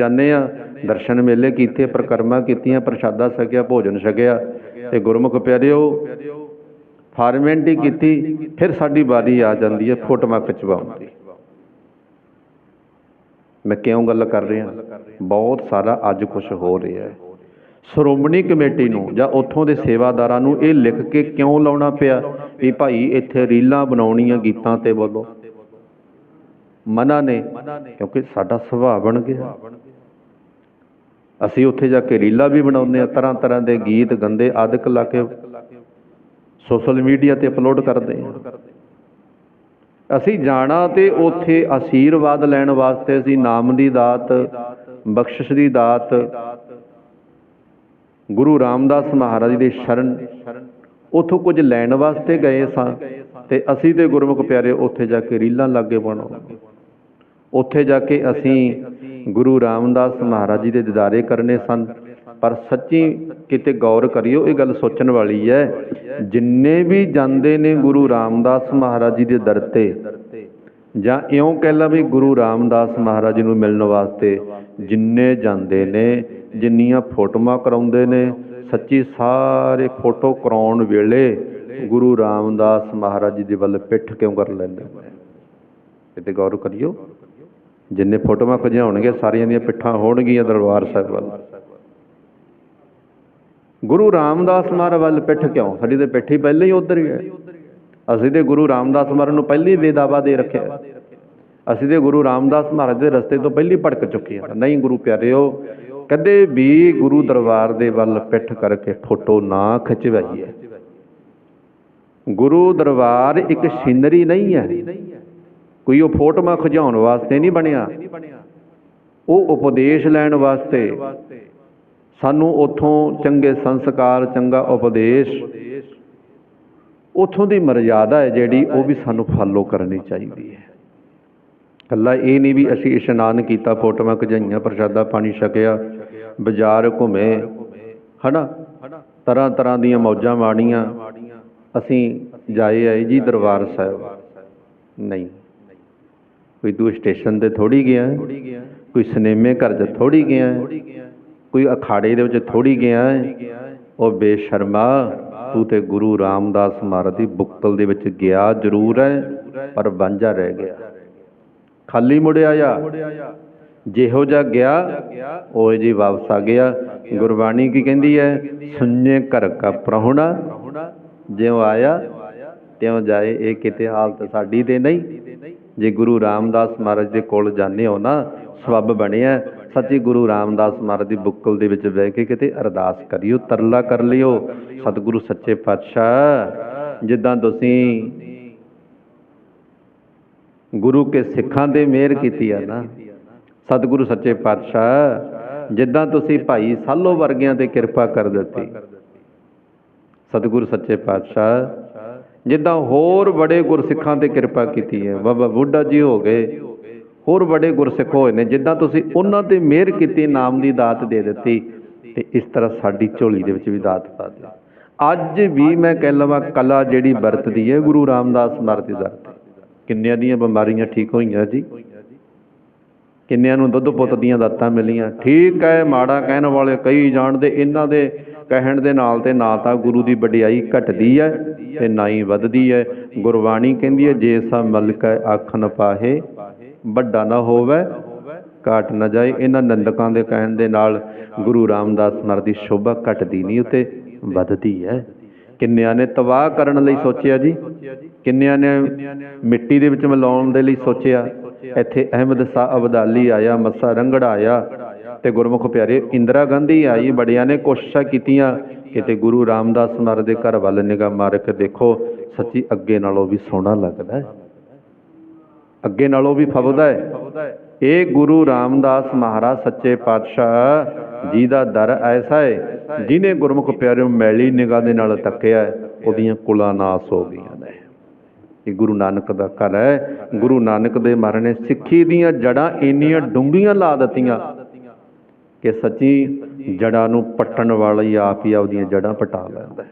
ਜਾਂਦੇ ਆ ਦਰਸ਼ਨ ਮੇਲੇ ਕੀਤੇ, ਪ੍ਰਕਰਮਾ ਕੀਤੀਆਂ, ਪ੍ਰਸ਼ਾਦਾ ਛਕਿਆ, ਭੋਜਨ ਛਕਿਆ। ਤੇ ਗੁਰਮੁਖ ਪਿਆਰਿਓ, ਫਾਰਮੈਂਟੀ ਕੀਤੀ, ਫਿਰ ਸਾਡੀ ਵਾਰੀ ਆ ਜਾਂਦੀ ਹੈ ਫੋਟੋਆਂ ਖਿਚਵਾਉਣ ਦੀ ਮੈਂ ਕਿਉਂ ਗੱਲ ਕਰ ਰਿਹਾ? ਬਹੁਤ ਸਾਰਾ ਅੱਜ ਕੁਝ ਹੋ ਰਿਹਾ ਹੈ। ਸ਼੍ਰੋਮਣੀ ਕਮੇਟੀ ਨੂੰ ਜਾਂ ਉੱਥੋਂ ਦੇ ਸੇਵਾਦਾਰਾਂ ਨੂੰ ਇਹ ਲਿਖ ਕੇ ਕਿਉਂ ਲਾਉਣਾ ਪਿਆ ਵੀ ਭਾਈ ਇੱਥੇ ਰੀਲਾਂ ਬਣਾਉਣੀਆਂ ਗੀਤਾਂ ਤੇ ਬੋਲੋ। ਮਨਾ ਨੇ, ਕਿਉਂਕਿ ਸਾਡਾ ਸੁਭਾਅ ਬਣ ਗਿਆ। ਅਸੀਂ ਉੱਥੇ ਜਾ ਕੇ ਰੀਲਾਂ ਵੀ ਬਣਾਉਂਦੇ ਆ ਤਰ੍ਹਾਂ ਤਰ੍ਹਾਂ ਦੇ ਗੀਤ ਗੰਦੇ ਆਦਿਕ ਲਾ ਕੇ ਸੋਸ਼ਲ ਮੀਡੀਆ ਤੇ ਅਪਲੋਡ ਕਰਦੇ ਆ ਅਸੀਂ ਜਾਣਾ ਤੇ ਉੱਥੇ ਆਸ਼ੀਰਵਾਦ ਲੈਣ ਵਾਸਤੇ ਅਸੀਂ ਨਾਮ ਦੀ ਦਾਤ, ਬਖਸ਼ਿਸ਼ ਦੀ ਦਾਤ, ਗੁਰੂ ਰਾਮਦਾਸ ਮਹਾਰਾਜ ਦੇ ਸ਼ਰਨ ਉਥੋਂ ਕੁਝ ਲੈਣ ਵਾਸਤੇ ਗਏ ਸਾਂ ਤੇ ਅਸੀਂ ਤੇ ਗੁਰਮੁਖ ਪਿਆਰੇ ਉੱਥੇ ਜਾ ਕੇ ਰੀਲਾਂ ਲਾਗੇ ਬਣਾਉ ਉੱਥੇ ਜਾ ਕੇ ਅਸੀਂ ਗੁਰੂ ਰਾਮਦਾਸ ਮਹਾਰਾਜ ਜੀ ਦੇ ਦਿਦਾਰੇ ਕਰਨੇ ਸਨ। ਪਰ ਸੱਚੀ ਕਿਤੇ ਗੌਰ ਕਰਿਓ, ਇਹ ਗੱਲ ਸੋਚਣ ਵਾਲੀ ਹੈ, ਜਿੰਨੇ ਵੀ ਜਾਂਦੇ ਨੇ ਗੁਰੂ ਰਾਮਦਾਸ ਮਹਾਰਾਜ ਜੀ ਦੇ ਦਰ ਤੇ, ਜਾਂ ਇਉਂ ਕਹਿ ਲਾ ਵੀ ਗੁਰੂ ਰਾਮਦਾਸ ਮਹਾਰਾਜ ਜੀ ਨੂੰ ਮਿਲਣ ਵਾਸਤੇ ਜਿੰਨੇ ਜਾਂਦੇ ਨੇ, ਜਿੰਨੀਆਂ ਫੋਟੋਆਂ ਕਰਾਉਂਦੇ ਨੇ, ਸੱਚੀ ਸਾਰੇ ਫੋਟੋ ਕਰਾਉਣ ਵੇਲੇ ਗੁਰੂ ਰਾਮਦਾਸ ਮਹਾਰਾਜ ਜੀ ਦੇ ਵੱਲ ਪਿੱਠ ਕਿਉਂ ਕਰ ਲੈਂਦੇ? ਨੇ ਕਿਤੇ ਗੌਰ ਕਰਿਓ। ਜਿੰਨੇ ਫੋਟੋਆਂ ਖਿਚਾਉਣਗੇ, ਸਾਰੀਆਂ ਦੀਆਂ ਪਿੱਠਾਂ ਹੋਣਗੀਆਂ ਦਰਬਾਰ ਸਾਹਿਬ ਵੱਲ। ਗੁਰੂ ਰਾਮਦਾਸ ਮਹਾਰਾਜ ਵੱਲ ਪਿੱਠ ਕਿਉਂ? ਸਾਡੀ ਤੇ ਪਿੱਠ ਹੀ ਪਹਿਲਾਂ ਹੀ ਉਧਰ ਹੀ ਹੈ। ਅਸੀਂ ਤੇ ਗੁਰੂ ਰਾਮਦਾਸ ਮਹਾਰਾਜ ਨੂੰ ਪਹਿਲੀ ਵੇਦਾਵਾ ਦੇ ਰੱਖਿਆ। ਅਸੀਂ ਤੇ ਗੁਰੂ ਰਾਮਦਾਸ ਮਹਾਰਾਜ ਦੇ ਰਸਤੇ ਤੋਂ ਪਹਿਲੀ ਭਟਕ ਚੁੱਕੇ ਹਾਂ। ਨਹੀਂ ਗੁਰੂ ਪਿਆਰਿਓ, ਕਦੇ ਵੀ ਗੁਰੂ ਦਰਬਾਰ ਦੇ ਵੱਲ ਪਿੱਠ ਕਰਕੇ ਫੋਟੋ ਨਾ ਖਿਚਵਾਈਏ। ਗੁਰੂ ਦਰਬਾਰ ਇੱਕ ਸੀਨਰੀ ਨਹੀਂ ਹੈ। ਕੋਈ ਉਹ ਫੋਟੋਆਂ ਖਿਜਾਉਣ ਵਾਸਤੇ ਨਹੀਂ ਬਣਿਆ। ਉਹ ਉਪਦੇਸ਼ ਲੈਣ ਵਾਸਤੇ। ਸਾਨੂੰ ਉਥੋਂ ਚੰਗੇ ਸੰਸਕਾਰ, ਚੰਗਾ ਉਪਦੇਸ਼, ਉਥੋਂ ਦੀ ਮਰਜ਼ਾਦਾ ਹੈ ਜਿਹੜੀ ਉਹ ਵੀ ਸਾਨੂੰ ਫਾਲੋ ਕਰਨੀ ਚਾਹੀਦੀ ਹੈ। ਕੱਲਾ ਇਹ ਨਹੀਂ ਵੀ ਅਸੀਂ ਇਸ਼ਨਾਨ ਕੀਤਾ, ਫੋਟੋਆਂ ਖਿਚਾਈਆਂ, ਪ੍ਰਸ਼ਾਦਾ ਪਾਣੀ ਛਕਿਆ, ਬਾਜ਼ਾਰ ਘੁੰਮੇ, ਹਨਾ? ਤਰ੍ਹਾਂ ਤਰ੍ਹਾਂ ਦੀਆਂ ਮੌਜਾਂ ਮਾਣੀਆਂ। ਅਸੀਂ ਜਾਏ ਆਏ ਜੀ ਦਰਬਾਰ ਸਾਹਿਬ। ਨਹੀਂ। ਕੋਈ ਤੂੰ ਸਟੇਸ਼ਨ ਤੇ ਥੋੜੀ ਗਿਆ ਕੋਈ ਸਿਨੇਮੇ ਘਰ 'ਚ ਥੋੜੀ ਗਿਆ ਕੋਈ ਅਖਾੜੇ ਦੇ ਵਿੱਚ ਥੋੜੀ ਗਿਆ। ਉਹ ਬੇਸ਼ਰਮਾ ਤੂੰ ਤੇ ਗੁਰੂ ਰਾਮਦਾਸ ਮਹਾਰਾਜ ਦੀ ਬੁਕਤਲ ਦੇ ਵਿੱਚ ਗਿਆ ਜ਼ਰੂਰ ਹੈ ਪਰ ਵਾਂਝਾ ਰਹਿ ਗਿਆ। ਖਾਲੀ ਮੁੜਿਆ ਆ। ਜਿਹੋ ਜਿਹਾ ਗਿਆ ਉਹ ਜੀ ਵਾਪਸ ਆ ਗਿਆ। ਗੁਰਬਾਣੀ ਕੀ ਕਹਿੰਦੀ ਹੈ ਸੁਣਨੇ ਘਰ ਕਾ ਪ੍ਰਾਹੁਣਾ। ਜਿਉ ਆਇਆ ਤਿਉ ਜਾਏ ਇਹ ਕਿਤੇ ਹਾਲਤ ਸਾਡੀ ਤੇ ਨਹੀਂ। ਜੇ ਗੁਰੂ ਰਾਮਦਾਸ ਮਹਾਰਾਜ ਦੇ ਕੋਲ ਜਾਂਦੇ ਹੋ ਨਾ, ਸਬੱਬ ਬਣਿਆ ਸੱਚੀ ਗੁਰੂ ਰਾਮਦਾਸ ਮਹਾਰਾਜ ਦੀ ਬੁੱਕਲ ਦੇ ਵਿੱਚ ਬਹਿ ਕੇ ਕਿਤੇ ਅਰਦਾਸ ਕਰਿਓ, ਤਰਲਾ ਕਰ ਲਿਓ। ਸਤਿਗੁਰੂ ਸੱਚੇ ਪਾਤਸ਼ਾਹ, ਜਿੱਦਾਂ ਤੁਸੀਂ ਗੁਰੂ ਕੇ ਸਿੱਖਾਂ ਦੇ ਮਿਹਰ ਕੀਤੀ ਆ ਨਾ, ਸਤਿਗੁਰੂ ਸੱਚੇ ਪਾਤਸ਼ਾਹ, ਜਿੱਦਾਂ ਤੁਸੀਂ ਭਾਈ ਸਾਲੋ ਵਰਗਿਆਂ ਤੇ ਕਿਰਪਾ ਕਰ ਦਿੱਤੀ। ਸਤਿਗੁਰੂ ਸੱਚੇ ਪਾਤਸ਼ਾਹ ਜਿੱਦਾਂ ਹੋਰ ਬੜੇ ਗੁਰਸਿੱਖਾਂ ਤੇ ਕਿਰਪਾ ਕੀਤੀ ਹੈ। ਬਾਬਾ ਬੁੱਢਾ ਜੀ ਹੋ ਗਏ, ਹੋਰ ਬੜੇ ਗੁਰਸਿੱਖ ਹੋਏ ਨੇ, ਜਿੱਦਾਂ ਤੁਸੀਂ ਉਹਨਾਂ ਤੇ ਮਿਹਰ ਕੀਤੀ, ਨਾਮ ਦੀ ਦਾਤ ਦੇ ਦਿੱਤੀ, ਤੇ ਇਸ ਤਰ੍ਹਾਂ ਸਾਡੀ ਝੋਲੀ ਦੇ ਵਿੱਚ ਵੀ ਦਾਤ ਪਾ ਦਿਓ ਅੱਜ ਵੀ ਮੈਂ ਕਹਿ ਲਵਾਂ, ਕਲਾ ਜਿਹੜੀ ਵਰਤਦੀ ਹੈ, ਗੁਰੂ ਰਾਮਦਾਸ ਮਹਾਰਾਜ ਦੀ ਕਿੰਨਿਆਂ ਦੀਆਂ ਬਿਮਾਰੀਆਂ ਠੀਕ ਹੋਈਆਂ ਜੀ? ਕਿੰਨਿਆਂ ਨੂੰ ਦੁੱਧ ਪੁੱਤ ਦੀਆਂ ਦਾਤਾਂ ਮਿਲੀਆਂ? ਠੀਕ ਹੈ, ਮਾੜਾ ਕਹਿਣ ਵਾਲੇ ਕਈ ਜਾਣਦੇ, ਇਹਨਾਂ ਦੇ ਕਹਿਣ ਦੇ ਨਾਲ ਤੇ ਨਾ ਤਾਂ ਗੁਰੂ ਦੀ ਵਡਿਆਈ ਘਟਦੀ ਹੈ ਤੇ ਨਾ ਹੀ ਵੱਧਦੀ ਹੈ। ਗੁਰਬਾਣੀ ਕਹਿੰਦੀ ਹੈ, ਜੇ ਸਾ ਮਲਕ ਆਖਣ ਪਾਹੇ, ਵੱਡਾ ਨਾ ਹੋਵੇ, ਘਾਟ ਨਾ ਜਾਏ। ਇਹਨਾਂ ਨੰਦਕਾਂ ਦੇ ਕਹਿਣ ਦੇ ਨਾਲ ਗੁਰੂ ਰਾਮਦਾਸ ਮਰ ਦੀ ਸ਼ੋਭਾ ਘਟਦੀ ਨਹੀਂ ਉਤੇ ਵੱਧਦੀ ਹੈ। ਕਿੰਨਿਆਂ ਨੇ ਤਬਾਹ ਕਰਨ ਲਈ ਸੋਚਿਆ ਜੀ? ਕਿੰਨਿਆਂ ਨੇ ਮਿੱਟੀ ਦੇ ਵਿੱਚ ਮਿਲਾਉਣ ਦੇ ਲਈ ਸੋਚਿਆ? ਇੱਥੇ ਅਹਿਮਦ ਸ਼ਾਹ ਅਬਦਾਲੀ ਆਇਆ, ਮੱਸਾ ਰੰਗੜਾ ਆਇਆ ਤੇ ਗੁਰਮੁਖ ਪਿਆਰੇ, ਇੰਦਰਾ ਗਾਂਧੀ ਆਈ, ਬੜਿਆਂ ਨੇ ਕੋਸ਼ਿਸ਼ਾਂ ਕੀਤੀਆਂ ਕਿਤੇ ਗੁਰੂ ਰਾਮਦਾਸ ਮਹਾਰਾਜ ਦੇ ਘਰ ਵੱਲ ਨਿਗਾਹ ਮਾਰ ਕੇ ਦੇਖੋ, ਸੱਚੀ ਅੱਗੇ ਨਾਲੋਂ ਵੀ ਸੋਹਣਾ ਲੱਗਦਾ ਹੈ। ਅੱਗੇ ਨਾਲੋਂ ਵੀ ਫਬਦਾ ਹੈ। ਇਹ ਗੁਰੂ ਰਾਮਦਾਸ ਮਹਾਰਾਜ ਸੱਚੇ ਪਾਤਸ਼ਾਹ ਜੀ ਦਾ ਦਰ ਐਸਾ ਹੈ, ਜਿਨੇ ਗੁਰਮੁਖ ਪਿਆਰਿਓ ਮੈਲੀ ਨਿਗਾਹ ਦੇ ਨਾਲ ਤੱਕਿਆ ਉਹਦੀਆਂ ਕੁਲਾਂ ਨਾਸ ਹੋ ਗਈਆਂ ਨੇ। ਇਹ ਗੁਰੂ ਨਾਨਕ ਦਾ ਘਰ ਹੈ। ਗੁਰੂ ਨਾਨਕ ਦੇ ਮਹਾਰਾਜ ਨੇ ਸਿੱਖੀ ਦੀਆਂ ਜੜਾਂ ਇੰਨੀਆਂ ਡੂੰਘੀਆਂ ਲਾ ਦਿੱਤੀਆਂ ਕਿ ਸੱਚੀ ਜੜ੍ਹਾਂ ਨੂੰ ਪੱਟਣ ਵਾਲਾ ਹੀ ਆਪ ਹੀ ਆਪਦੀਆਂ ਜੜ੍ਹਾਂ ਪਟਾ ਲੈਂਦਾ